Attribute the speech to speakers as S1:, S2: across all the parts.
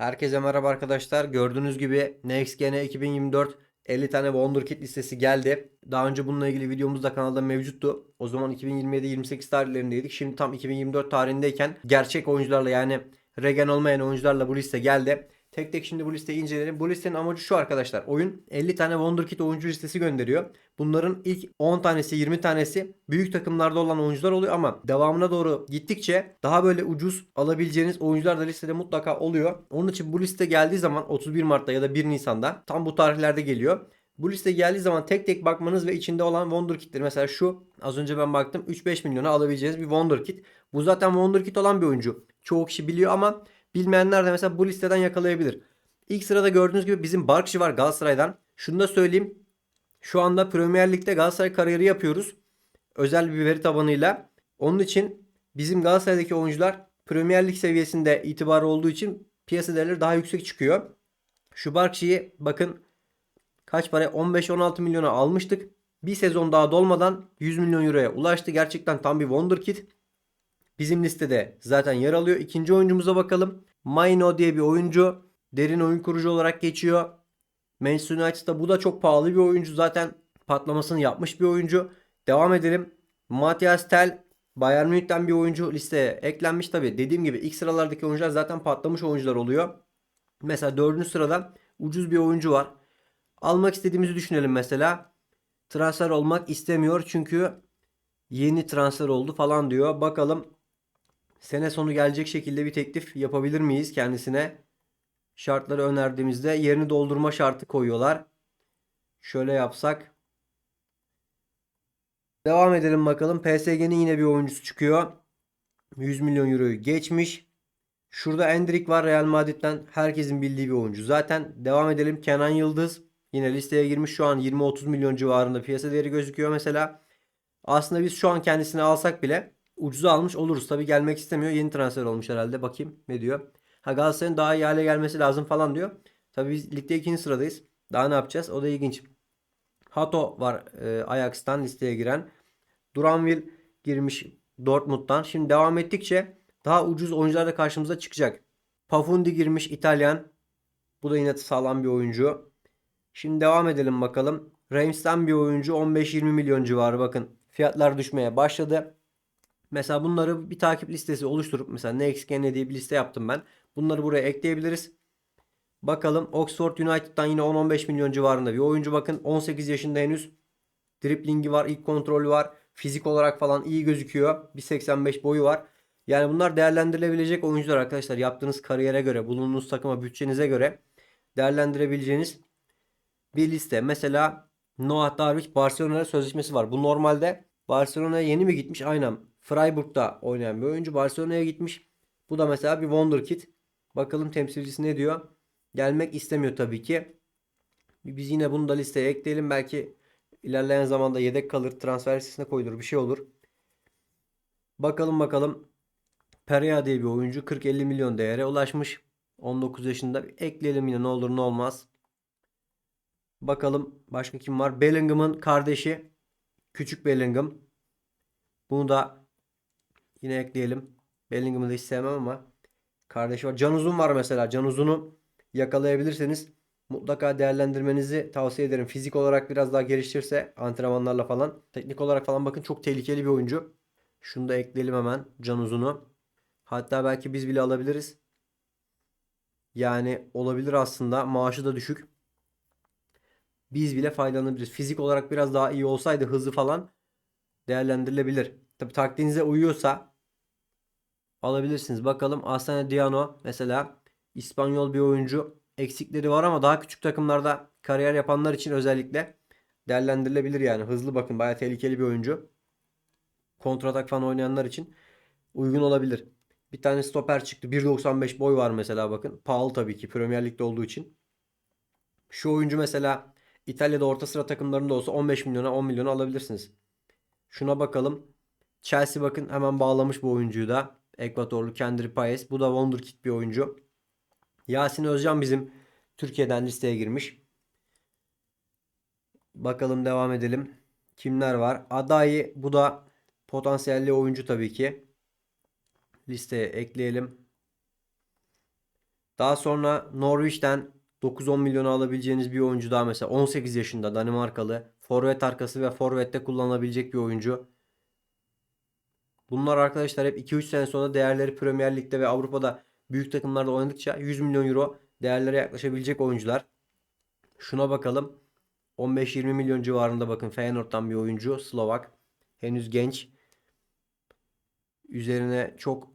S1: Herkese merhaba arkadaşlar. Gördüğünüz gibi NextGen 2024 50 tane Wonderkid listesi geldi. Daha önce bununla ilgili videomuz da kanalda mevcuttu. O zaman 2027-28 tarihlerindeydik. Şimdi tam 2024 tarihindeyken gerçek oyuncularla yani regen olmayan oyuncularla bu liste geldi. Tek tek şimdi bu listeyi inceleyelim. Bu listenin amacı şu arkadaşlar. Oyun 50 tane Wonderkid oyuncu listesi gönderiyor. Bunların ilk 10 tanesi 20 tanesi büyük takımlarda olan oyuncular oluyor ama devamına doğru gittikçe daha böyle ucuz alabileceğiniz oyuncular da listede mutlaka oluyor. Onun için bu liste geldiği zaman 31 Mart'ta ya da 1 Nisan'da tam bu tarihlerde geliyor. Bu liste geldiği zaman tek tek bakmanız ve içinde olan Wonderkid'leri mesela şu az önce ben baktım 3-5 milyona alabileceğiniz bir Wonderkid. Bu zaten Wonderkid olan bir oyuncu. Çoğu kişi biliyor ama bilmeyenler de mesela bu listeden yakalayabilir. İlk sırada gördüğünüz gibi bizim Barkçı var Galatasaray'dan. Şunu da söyleyeyim. Şu anda Premier Lig'de Galatasaray kariyeri yapıyoruz. Özel bir veri tabanıyla. Onun için bizim Galatasaray'daki oyuncular Premier Lig seviyesinde itibarı olduğu için piyasa değerleri daha yüksek çıkıyor. Şu Barkçı'yı bakın kaç para 15-16 milyona almıştık. Bir sezon daha dolmadan 100 milyon euroya ulaştı. Gerçekten tam bir wonderkid. Bizim listede zaten yer alıyor. İkinci oyuncumuza bakalım. Maino diye bir oyuncu. Derin oyun kurucu olarak geçiyor. Manchester United'da bu da çok pahalı bir oyuncu. Zaten patlamasını yapmış bir oyuncu. Devam edelim. Matthias Tel Bayern Münih'ten bir oyuncu listeye eklenmiş tabi. Dediğim gibi ilk sıralardaki oyuncular zaten patlamış oyuncular oluyor. Mesela dördüncü sırada ucuz bir oyuncu var. Almak istediğimizi düşünelim mesela. Transfer olmak istemiyor çünkü yeni transfer oldu falan diyor. Bakalım sene sonu gelecek şekilde bir teklif yapabilir miyiz kendisine? Şartları önerdiğimizde yerini doldurma şartı koyuyorlar. Şöyle yapsak. Devam edelim bakalım. PSG'nin yine bir oyuncusu çıkıyor. 100 milyon euroyu geçmiş. Şurada Endrick var Real Madrid'den. Herkesin bildiği bir oyuncu. Zaten devam edelim. Kenan Yıldız yine listeye girmiş. Şu an 20-30 milyon civarında piyasa değeri gözüküyor mesela. Aslında biz şu an kendisini alsak bile ucuza almış oluruz. Tabi gelmek istemiyor. Yeni transfer olmuş herhalde. Bakayım ne diyor. Ha Galatasaray'ın daha iyi hale gelmesi lazım falan diyor. Tabi biz ligde ikinci sıradayız. Daha ne yapacağız? O da ilginç. Hato var e, Ajax'tan listeye giren. Duranville girmiş Dortmund'dan. Şimdi devam ettikçe daha ucuz oyuncular da karşımıza çıkacak. Pafundi girmiş İtalyan. Bu da yine sağlam bir oyuncu. Şimdi devam edelim bakalım. Reims'ten bir oyuncu 15-20 milyon civarı bakın. Fiyatlar düşmeye başladı. Mesela bunları bir takip listesi oluşturup mesela NextGen diye bir liste yaptım ben. Bunları buraya ekleyebiliriz. Bakalım Oxford United'dan yine 10-15 milyon civarında bir oyuncu bakın. 18 yaşında henüz. Driplingi var, ilk kontrolü var. Fizik olarak falan iyi gözüküyor. 1.85 boyu var. Yani bunlar değerlendirilebilecek oyuncular arkadaşlar. Yaptığınız kariyere göre, bulunduğunuz takıma, bütçenize göre değerlendirebileceğiniz bir liste. Mesela Noah Darwich Barcelona'da sözleşmesi var. Bu normalde Barcelona'ya yeni mi gitmiş? Aynen. Freiburg'da oynayan bir oyuncu Barcelona'ya gitmiş. Bu da mesela bir wonderkid. Bakalım temsilcisi ne diyor? Gelmek istemiyor tabii ki. Biz yine bunu da listeye ekleyelim. Belki ilerleyen zamanda yedek kalır. Transfer listesine koyulur. Bir şey olur. Bakalım bakalım. Perea diye bir oyuncu 40-50 milyon değere ulaşmış. 19 yaşında. Ekleyelim yine ne olur ne olmaz. Bakalım başka kim var? Bellingham'ın kardeşi. Küçük Bellingham. Bunu da yine ekleyelim. Bellingham'ı da hiç sevmem ama kardeşi var. Can Uzun var mesela. Can Uzun'u yakalayabilirseniz mutlaka değerlendirmenizi tavsiye ederim. Fizik olarak biraz daha geliştirse antrenmanlarla falan. Teknik olarak falan bakın çok tehlikeli bir oyuncu. Şunu da ekleyelim hemen Can Uzun'u. Hatta belki biz bile alabiliriz. Yani olabilir aslında. Maaşı da düşük. Biz bile faydalanabiliriz. Fizik olarak biraz daha iyi olsaydı hızlı falan değerlendirilebilir. Tabi taktiğinize uyuyorsa alabilirsiniz. Bakalım Asane Diano mesela İspanyol bir oyuncu. Eksikleri var ama daha küçük takımlarda kariyer yapanlar için özellikle değerlendirilebilir yani. Hızlı bakın bayağı tehlikeli bir oyuncu. Kontratak falan oynayanlar için uygun olabilir. Bir tane stoper çıktı. 1.95 boy var mesela bakın. Pahalı tabii ki Premier Lig'de olduğu için. Şu oyuncu mesela İtalya'da orta sıra takımlarında olsa 15 milyona 10 milyona alabilirsiniz. Şuna bakalım. Chelsea bakın hemen bağlamış bu oyuncuyu da. Ekvatorlu Kendry Paes. Bu da wonderkid bir oyuncu. Yasin Özcan bizim Türkiye'den listeye girmiş. Bakalım devam edelim. Kimler var? Adayı bu da potansiyelli oyuncu tabii ki. Listeye ekleyelim. Daha sonra Norwich'ten 9-10 milyona alabileceğiniz bir oyuncu daha mesela 18 yaşında Danimarkalı. Forvet arkası ve forvette kullanılabilecek bir oyuncu. Bunlar arkadaşlar hep 2-3 sene sonra değerleri Premier Lig'de ve Avrupa'da büyük takımlarda oynadıkça 100 milyon euro değerlere yaklaşabilecek oyuncular. Şuna bakalım. 15-20 milyon civarında bakın Feyenoord'dan bir oyuncu Slovak. Henüz genç. Üzerine çok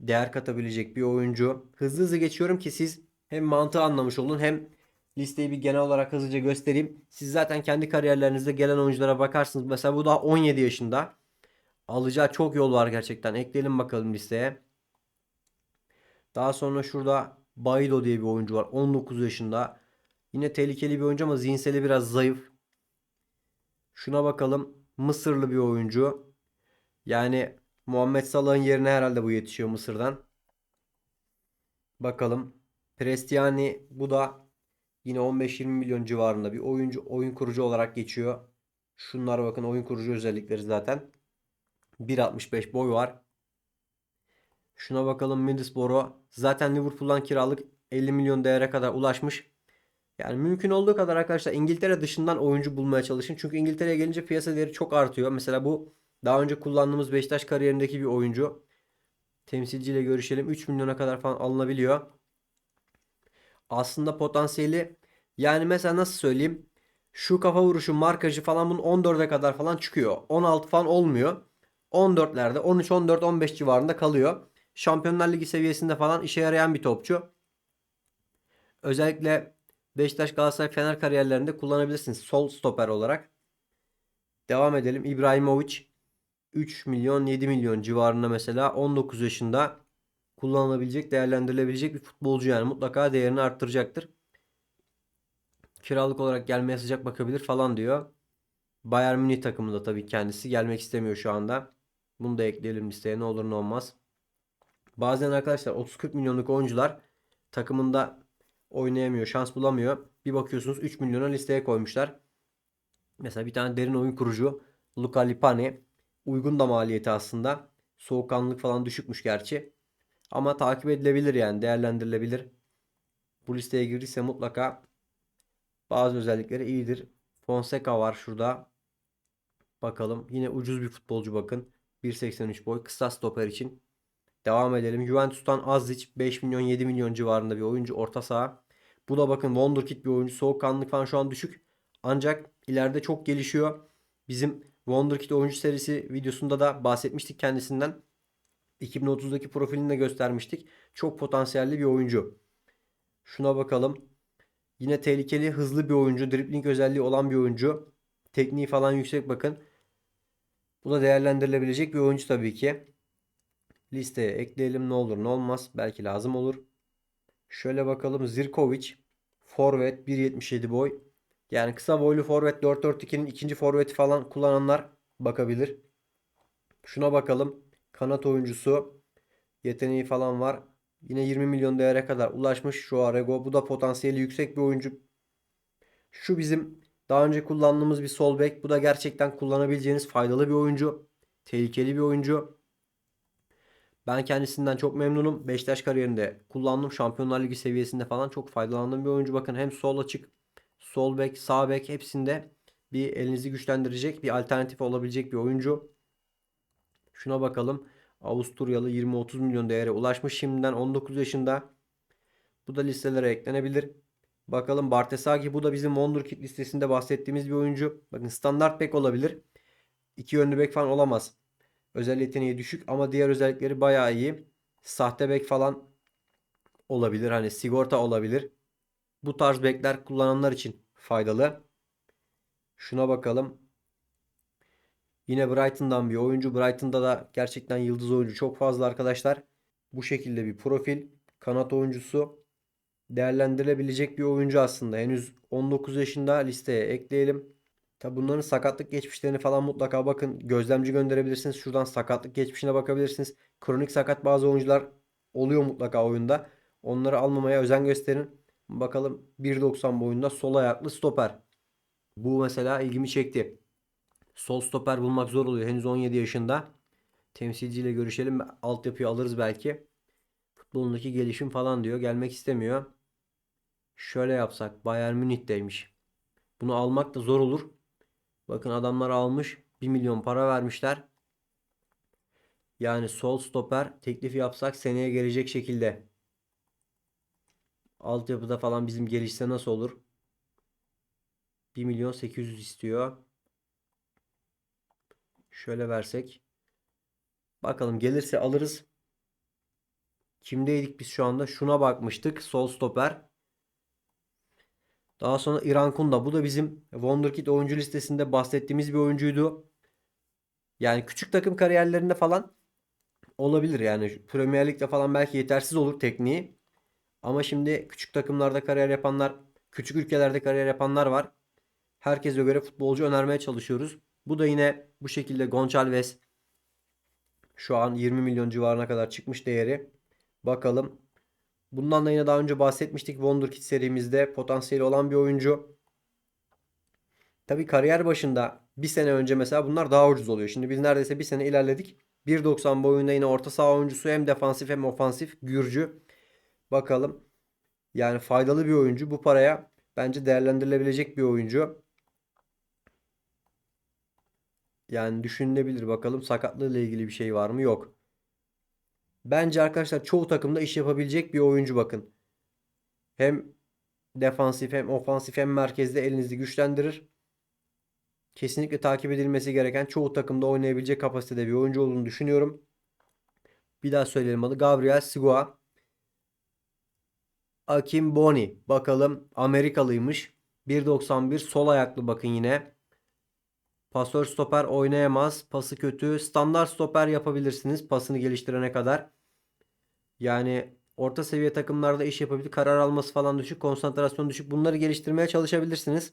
S1: değer katabilecek bir oyuncu. Hızlı hızlı geçiyorum ki siz hem mantığı anlamış olun hem listeyi bir genel olarak hızlıca göstereyim. Siz zaten kendi kariyerlerinizde gelen oyunculara bakarsınız. Mesela bu daha 17 yaşında. Alacağı çok yol var gerçekten. Ekleyelim bakalım listeye. Daha sonra şurada Baido diye bir oyuncu var. 19 yaşında. Yine tehlikeli bir oyuncu ama zihinseli biraz zayıf. Şuna bakalım. Mısırlı bir oyuncu. Yani Muhammed Salah'ın yerine herhalde bu yetişiyor Mısır'dan. Bakalım. Prestiani bu da yine 15-20 milyon civarında bir oyuncu oyun kurucu olarak geçiyor. Şunlara bakın oyun kurucu özellikleri zaten. 1.65 boy var. Şuna bakalım Middlesbrough. Zaten Liverpool'dan kiralık 50 milyon değere kadar ulaşmış. Yani mümkün olduğu kadar arkadaşlar İngiltere dışından oyuncu bulmaya çalışın. Çünkü İngiltere'ye gelince piyasa değeri çok artıyor. Mesela bu daha önce kullandığımız Beşiktaş kariyerindeki bir oyuncu. Temsilciyle görüşelim. 3 milyona kadar falan alınabiliyor. Aslında potansiyeli yani mesela nasıl söyleyeyim? Şu kafa vuruşu, markajı falan bunun 14'e kadar falan çıkıyor. 16 falan olmuyor. 14'lerde 13, 14, 15 civarında kalıyor. Şampiyonlar Ligi seviyesinde falan işe yarayan bir topçu. Özellikle Beşiktaş, Galatasaray, Fener kariyerlerinde kullanabilirsiniz sol stoper olarak. Devam edelim. İbrahimovic 3 milyon 7 milyon civarında mesela 19 yaşında kullanılabilecek, değerlendirilebilecek bir futbolcu yani mutlaka değerini arttıracaktır. Kiralık olarak gelmeye sıcak bakabilir falan diyor. Bayern Münih takımında tabii kendisi gelmek istemiyor şu anda. Bunu da ekleyelim listeye ne olur ne olmaz. Bazen arkadaşlar 30-40 milyonluk oyuncular takımında oynayamıyor, şans bulamıyor. Bir bakıyorsunuz 3 milyona listeye koymuşlar. Mesela bir tane derin oyun kurucu Luca Lipani. Uygun da maliyeti aslında. Soğukkanlılık falan düşükmüş gerçi. Ama takip edilebilir yani değerlendirilebilir. Bu listeye girdiyse mutlaka bazı özellikleri iyidir. Fonseca var şurada. Bakalım. Yine ucuz bir futbolcu bakın. 1.83 boy. Kısa stoper için. Devam edelim. Juventus'tan Azic 5 milyon 7 milyon civarında bir oyuncu orta saha. Bu da bakın Wonderkid bir oyuncu. Soğukkanlılık falan şu an düşük. Ancak ileride çok gelişiyor. Bizim Wonderkid oyuncu serisi videosunda da bahsetmiştik kendisinden. 2030'daki profilini de göstermiştik. Çok potansiyelli bir oyuncu. Şuna bakalım. Yine tehlikeli, hızlı bir oyuncu. Dribbling özelliği olan bir oyuncu. Tekniği falan yüksek bakın. Bu da değerlendirilebilecek bir oyuncu tabii ki. Listeye ekleyelim ne olur ne olmaz. Belki lazım olur. Şöyle bakalım. Zirkovic. Forvet 1.77 boy. Yani kısa boylu forvet 4-4-2'nin ikinci forveti falan kullananlar bakabilir. Şuna bakalım. Kanat oyuncusu. Yeteneği falan var. Yine 20 milyon değere kadar ulaşmış şu Arego. Bu da potansiyeli yüksek bir oyuncu. Şu bizim daha önce kullandığımız bir sol bek. Bu da gerçekten kullanabileceğiniz faydalı bir oyuncu. Tehlikeli bir oyuncu. Ben kendisinden çok memnunum. Beşiktaş kariyerinde kullandım. Şampiyonlar Ligi seviyesinde falan çok faydalandığım bir oyuncu. Bakın hem sol açık, sol bek, sağ bek hepsinde bir elinizi güçlendirecek, bir alternatif olabilecek bir oyuncu. Şuna bakalım. Avusturyalı 20-30 milyon değere ulaşmış şimdiden 19 yaşında. Bu da listelere eklenebilir. Bakalım Bartesagi bu da bizim Wonderkid listesinde bahsettiğimiz bir oyuncu. Bakın standart bek olabilir. İki yönlü bek falan olamaz. Özel yeteneği düşük ama diğer özellikleri bayağı iyi. Sahte bek falan olabilir. Hani sigorta olabilir. Bu tarz bekler kullananlar için faydalı. Şuna bakalım. Yine Brighton'dan bir oyuncu. Brighton'da da gerçekten yıldız oyuncu çok fazla arkadaşlar. Bu şekilde bir profil. Kanat oyuncusu. Değerlendirilebilecek bir oyuncu aslında. Henüz 19 yaşında listeye ekleyelim. Tabi bunların sakatlık geçmişlerini falan mutlaka bakın. Gözlemci gönderebilirsiniz. Şuradan sakatlık geçmişine bakabilirsiniz. Kronik sakat bazı oyuncular oluyor mutlaka oyunda. Onları almamaya özen gösterin. Bakalım 1.90 boyunda sol ayaklı stoper. Bu mesela ilgimi çekti. Sol stoper bulmak zor oluyor. Henüz 17 yaşında. Temsilciyle görüşelim. Altyapıyı alırız belki. Futbolundaki gelişim falan diyor. Gelmek istemiyor. Şöyle yapsak. Bayern Münih'teymiş. Bunu almak da zor olur. Bakın adamlar almış. 1 milyon para vermişler. Yani sol stoper teklif yapsak seneye gelecek şekilde. Altyapıda falan bizim gelişse nasıl olur? 1 milyon 800 istiyor. Şöyle versek. Bakalım gelirse alırız. Kimdeydik biz şu anda? Şuna bakmıştık. Sol stoper. Daha sonra İran Kunda. Bu da bizim Wonderkid oyuncu listesinde bahsettiğimiz bir oyuncuydu. Yani küçük takım kariyerlerinde falan olabilir. Yani Premier Lig'de falan belki yetersiz olur tekniği. Ama şimdi küçük takımlarda kariyer yapanlar, küçük ülkelerde kariyer yapanlar var. Herkese göre futbolcu önermeye çalışıyoruz. Bu da yine bu şekilde Gonçalves şu an 20 milyon civarına kadar çıkmış değeri. Bakalım. Bundan da yine daha önce bahsetmiştik Wonderkid serimizde potansiyeli olan bir oyuncu. Tabi kariyer başında bir sene önce mesela bunlar daha ucuz oluyor. Şimdi biz neredeyse bir sene ilerledik. 1.90 boyunda yine orta saha oyuncusu hem defansif hem ofansif Gürcü. Bakalım. Yani faydalı bir oyuncu. Bu paraya bence değerlendirilebilecek bir oyuncu. Yani düşünülebilir bakalım sakatlığıyla ilgili bir şey var mı? Yok. Bence arkadaşlar çoğu takımda iş yapabilecek bir oyuncu bakın. Hem defansif hem ofansif hem merkezde elinizi güçlendirir. Kesinlikle takip edilmesi gereken çoğu takımda oynayabilecek kapasitede bir oyuncu olduğunu düşünüyorum. Bir daha söyleyelim adı Gabriel Sigua. Akim Boni. Bakalım Amerikalıymış. 1.91 sol ayaklı bakın yine. Pasör stoper oynayamaz. Pası kötü. Standart stoper yapabilirsiniz pasını geliştirene kadar. Yani orta seviye takımlarda iş yapabilir. Karar alması falan düşük. Konsantrasyon düşük. Bunları geliştirmeye çalışabilirsiniz.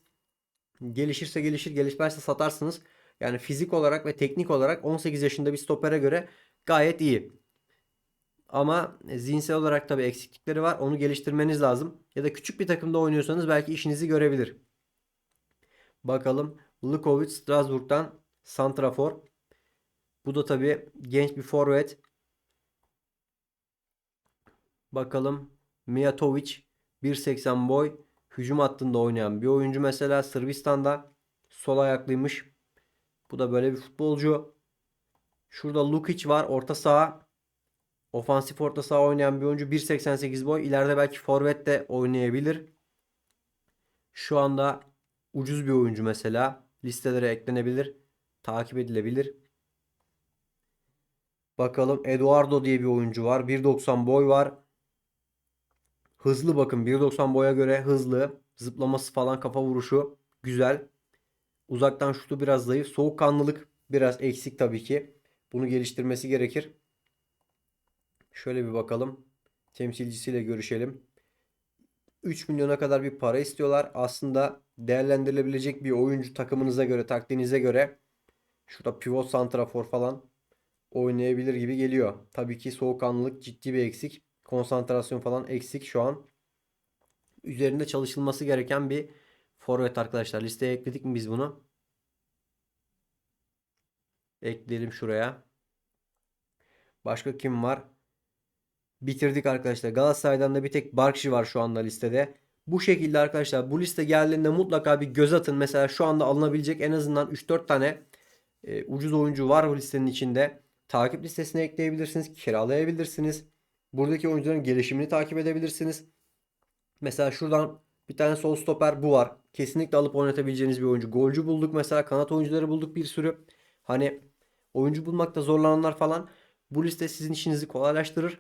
S1: Gelişirse gelişir. Gelişmezse satarsınız. Yani fizik olarak ve teknik olarak 18 yaşında bir stopere göre gayet iyi. Ama zihinsel olarak tabii eksiklikleri var. Onu geliştirmeniz lazım. Ya da küçük bir takımda oynuyorsanız belki işinizi görebilir. Bakalım. Lukovic Strasbourg'dan Santrafor. Bu da tabii genç bir forvet. Bakalım. Mijatovic 1.80 boy. Hücum hattında oynayan bir oyuncu mesela Sırbistan'da sol ayaklıymış. Bu da böyle bir futbolcu. Şurada Lukic var orta saha. Ofansif orta saha oynayan bir oyuncu 1.88 boy. İleride belki forvet de oynayabilir. Şu anda ucuz bir oyuncu mesela. Listelere eklenebilir. Takip edilebilir. Bakalım Eduardo diye bir oyuncu var. 1.90 boy var. Hızlı bakın 1.90 boya göre hızlı. Zıplaması falan kafa vuruşu güzel. Uzaktan şutu biraz zayıf. Soğukkanlılık biraz eksik tabii ki. Bunu geliştirmesi gerekir. Şöyle bir bakalım. Temsilcisiyle görüşelim. 3 milyona kadar bir para istiyorlar. Aslında değerlendirilebilecek bir oyuncu takımınıza göre, taktiğinize göre şurada pivot santrafor falan oynayabilir gibi geliyor. Tabii ki soğukkanlılık ciddi bir eksik. Konsantrasyon falan eksik şu an. Üzerinde çalışılması gereken bir forvet arkadaşlar. Listeye ekledik mi biz bunu? Ekleyelim şuraya. Başka kim var? Bitirdik arkadaşlar. Galatasaray'dan da bir tek Barkşi var şu anda listede. Bu şekilde arkadaşlar bu liste geldiğinde mutlaka bir göz atın. Mesela şu anda alınabilecek en azından 3-4 tane e, ucuz oyuncu var bu listenin içinde. Takip listesine ekleyebilirsiniz. Kiralayabilirsiniz. Buradaki oyuncuların gelişimini takip edebilirsiniz. Mesela şuradan bir tane sol stoper bu var. Kesinlikle alıp oynatabileceğiniz bir oyuncu. Golcü bulduk mesela. Kanat oyuncuları bulduk bir sürü. Hani oyuncu bulmakta zorlananlar falan. Bu liste sizin işinizi kolaylaştırır.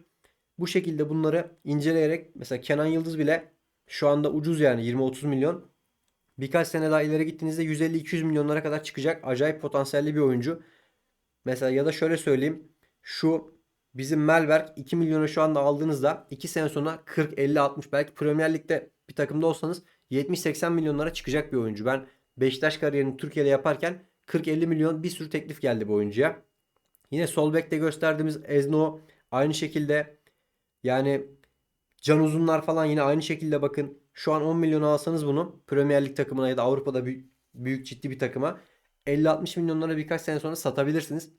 S1: Bu şekilde bunları inceleyerek mesela Kenan Yıldız bile şu anda ucuz yani 20-30 milyon. Birkaç sene daha ileri gittiğinizde 150-200 milyonlara kadar çıkacak. Acayip potansiyelli bir oyuncu. Mesela ya da şöyle söyleyeyim. Şu bizim Melberg 2 milyona şu anda aldığınızda 2 sene sonra 40, 50, 60 belki Premier Lig'de bir takımda olsanız 70-80 milyonlara çıkacak bir oyuncu. Ben Beşiktaş kariyerini Türkiye'de yaparken 40-50 milyon bir sürü teklif geldi bu oyuncuya. Yine sol bekte gösterdiğimiz Ezno aynı şekilde yani Can Uzunlar falan yine aynı şekilde bakın. Şu an 10 milyon alsanız bunu Premier Lig takımına ya da Avrupa'da büyük, büyük ciddi bir takıma 50-60 milyonlara birkaç sene sonra satabilirsiniz.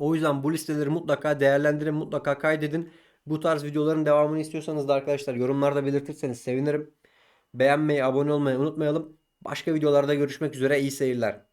S1: O yüzden bu listeleri mutlaka değerlendirin, mutlaka kaydedin. Bu tarz videoların devamını istiyorsanız da arkadaşlar yorumlarda belirtirseniz sevinirim. Beğenmeyi, abone olmayı unutmayalım. Başka videolarda görüşmek üzere. İyi seyirler.